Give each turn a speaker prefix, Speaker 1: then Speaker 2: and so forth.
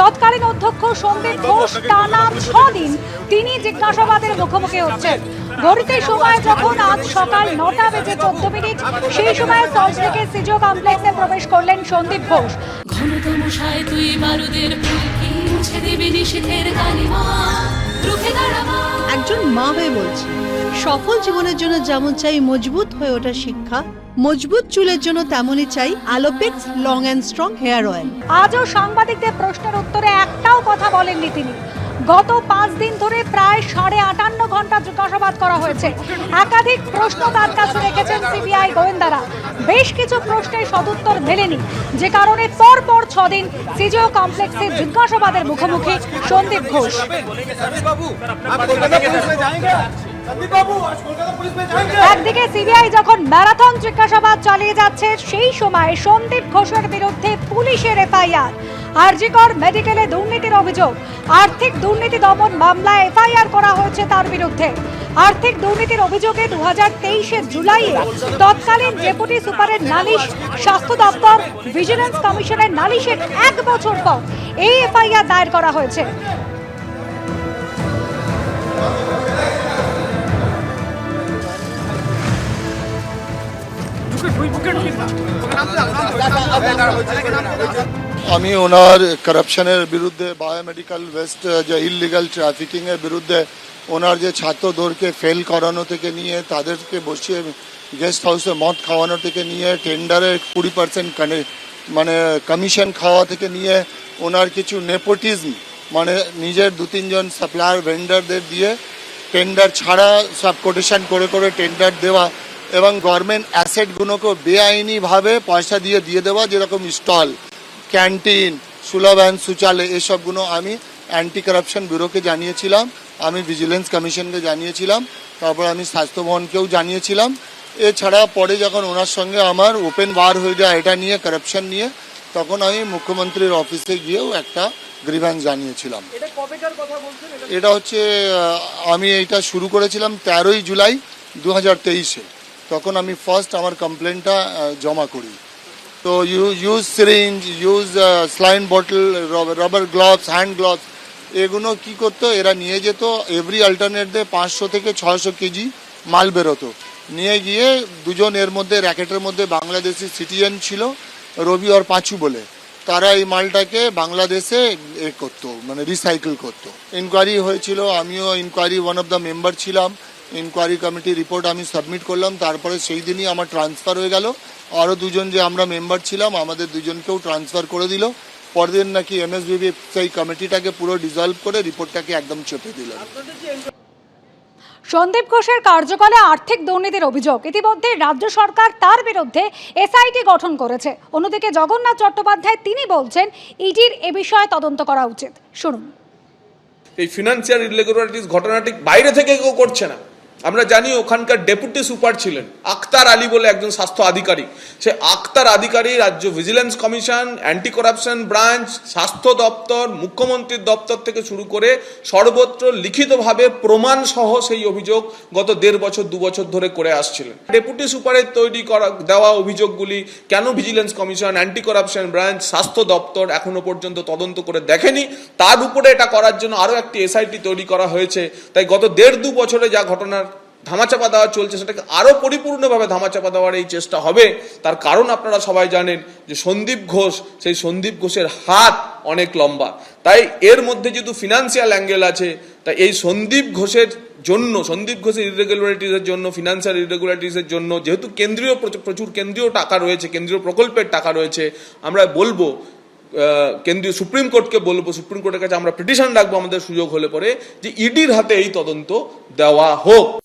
Speaker 1: তৎকালীন অধ্যক্ষ সন্দীপ ঘোষ টানা ছদিন তিনি জিজ্ঞাসাবাদের মুখোমুখি হচ্ছেন। ঘড়িতে সময় যখন আজ সকাল নটা বেজে চোদ্দ মিনিট সেই সময় সল্ট থেকে সিজো কমপ্লেক্সে প্রবেশ করলেন সন্দীপ ঘোষ।
Speaker 2: ঘনতম সায় তুই বারুদের ফুলকি মুছে দিবি নিষেধের কালিমা?
Speaker 3: একজন মা হয়ে বলছি, সফল জীবনের জন্য যেমন চাই মজবুত হয়ে ওঠা শিক্ষা, মজবুত চুলের জন্য তেমনই চাই Alopex long and strong hair oil.
Speaker 1: আজও সাংবাদিকদের প্রশ্নের উত্তরে একটাও কথা বলেননি তিনি। গত পাঁচ দিন ধরে প্রায় সাড়ে আটান্ন ঘণ্টা জিজ্ঞাসাবাদ করা হয়েছে। একাধিক প্রশ্ন তার কাছে রেখেছেন সিবিআই গোয়েন্দারা। বেশ কিছু প্রশ্নের সদুত্তর মেলেনি। যে কারণে পরপর ছদিন সিজিও কমপ্লেক্সে জিজ্ঞাসাবাদের মুখোমুখি সন্দীপ ঘোষ। একদিকে সিবিআই যখন ম্যারাথন জিজ্ঞাসাবাদ চালিয়ে যাচ্ছে, সেই সময় সন্দীপ ঘোষের বিরুদ্ধে পুলিশের এফআইআর। আরজিকর মেডিকেলে দুর্নীতির অভিযোগ। আর্থিক দুর্নীতি দমন মামলায় এফআইআর করা হয়েছে তার বিরুদ্ধে। আর্থিক দুর্নীতির অভিযোগে দু হাজার তেইশের জুলাইয়ে তৎকালীন ডেপুটি সুপারের নালিশ স্বাস্থ্য দপ্তর ভিজিলেন্স কমিশনের নালিশের এক বছর পর এই এফআইআর দায়ের করা হয়েছে
Speaker 4: আমি ওনার কারাপশনের বিরুদ্ধে বায়োমেডিক্যাল ওয়েস্ট যে ইললিগাল ট্রাফিকিংয়ের বিরুদ্ধে ওনার যে ছাত্রদেরকে ফেল করানো থেকে নিয়ে, তাদেরকে বসিয়ে গেস্ট হাউসে মদ খাওয়ানো থেকে নিয়ে টেন্ডারে কুড়ি পার্সেন্ট মানে কমিশন খাওয়া থেকে নিয়ে, ওনার কিছু নেপোটিজম মানে নিজের দু তিনজন সাপ্লায়ার ভেন্ডারদের দিয়ে টেন্ডার ছাড়া সব কোটেশন করে করে টেন্ডার দেওয়া এবং গভর্নমেন্ট অ্যাসেটগুলোকে বেআইনিভাবে পয়সা দিয়ে দিয়ে দেওয়া যেরকম স্টল ক্যান্টিন সুলভ অ্যান্ড সুচালে এসবগুলো আমি অ্যান্টি কারাপশন ব্যুরোকে জানিয়েছিলাম আমি ভিজিলেন্স কমিশনকে জানিয়েছিলাম তারপর আমি স্বাস্থ্য ভবনকেও জানিয়েছিলাম। এছাড়া পরে যখন ওনার সঙ্গে আমার ওপেন বার হয়ে যায় এটা নিয়ে কারাপশন নিয়ে তখন আমি মুখ্যমন্ত্রীর অফিসে গিয়েও একটা গ্রিভ্যান্স জানিয়েছিলাম। এটা হচ্ছে আমি এটা শুরু করেছিলাম তেরোই জুলাই দু হাজার তেইশে। তখন আমি ফার্স্ট আমার কমপ্লেনটা জমা করি। তো you use syringe use saline bottle rubber gloves hand gloves এগুলো কি করতো? এরা নিয়ে যেত এভরি অল্টারনেট ডে পাঁচশো থেকে ছয়শো কেজি মাল বেরোতো। নিয়ে গিয়ে দুজন এর মধ্যে, র্যাকেটের মধ্যে বাংলাদেশি সিটিজেন ছিল, রবি আর পাঁচু বলে। তারা এই মালটাকে বাংলাদেশে এ করতো মানে রিসাইকেল করতো। ইনকোয়ারি হয়েছিল, আমিও inquiry one of the member ছিলাম। ইনকোয়ারি কমিটি রিপোর্ট আমি সাবমিট করলাম তারপরে সেই দিনই আমার ট্রান্সফার হয়ে গেল। আরও দুজন যে আমরা মেম্বার ছিলাম আমাদের দুজনকেও ট্রান্সফার করে দিল। পরদিন নাকি এমএসবিবি সেই কমিটিটাকে পুরো ডিজলভ করে রিপোর্টটাকে একদম চেপে দিল।
Speaker 1: সন্দীপ ঘোষের কার্যকালে আর্থিক দুর্নীতির অভিযোগ। ইতিমধ্যে রাজ্য সরকার তার বিরুদ্ধে এসআইটি গঠন করেছে। অন্যদিকে জগন্নাথ চট্টোপাধ্যায় তিনি বলছেন ইডির এ বিষয়ে তদন্ত করা উচিত। শুনুন।
Speaker 5: এই ফিনান্সিয়াল ইরেগুলারিটিস ঘটনাটি বাইরে থেকে কেউ করছে না। আমরা জানি ওখানকার ডেপুটি সুপার ছিলেন আক্তার আলী বলে একজন স্বাস্থ্য আধিকারিক। সে আক্তার আধিকারিক রাজ্য vigilance commission anti corruption branch স্বাস্থ্য দপ্তর, মুখ্যমন্ত্রীর দপ্তর থেকে শুরু করে সর্বত্র লিখিতভাবে প্রমাণ সহ সেই অভিযোগ গত দেড় বছর, দু বছর ধরে করে আসছিলেন। ডেপুটি সুপারের তৈরি করা, দেওয়া অভিযোগগুলি কেন vigilance commission anti corruption branch স্বাস্থ্য দপ্তর এখনও পর্যন্ত তদন্ত করে দেখেনি? তার উপরে এটা করার জন্য আরও একটি এসআইটি তৈরি করা হয়েছে। তাই গত দেড়, দু বছরে যা ঘটনার ধামাচাপা দেওয়া চলছে, সেটাকে আরও পরিপূর্ণভাবে ধামাচাপা দেওয়ার এই চেষ্টা হবে। তার কারণ আপনারা সবাই জানেন যে সন্দীপ ঘোষ, সেই সন্দীপ ঘোষের হাত অনেক লম্বা। তাই এর মধ্যে যেহেতু ফিনান্সিয়াল অ্যাঙ্গেল আছে, তাই এই সন্দীপ ঘোষের জন্য, সন্দীপ ঘোষের ইরেগুলারিটিসের জন্য ফিনান্সিয়াল ইরেগুলারিটিসের জন্য, যেহেতু কেন্দ্রীয় প্রচুর- কেন্দ্রীয় টাকা রয়েছে, কেন্দ্রীয় প্রকল্পের টাকা রয়েছে, আমরা বলব কেন্দ্রীয় সুপ্রিম কোর্টকে বলব, সুপ্রিম কোর্টের কাছে আমরা পিটিশন রাখব, আমাদের সুযোগ হলে পরে, যে ইডির হাতে এই তদন্ত দেওয়া হোক।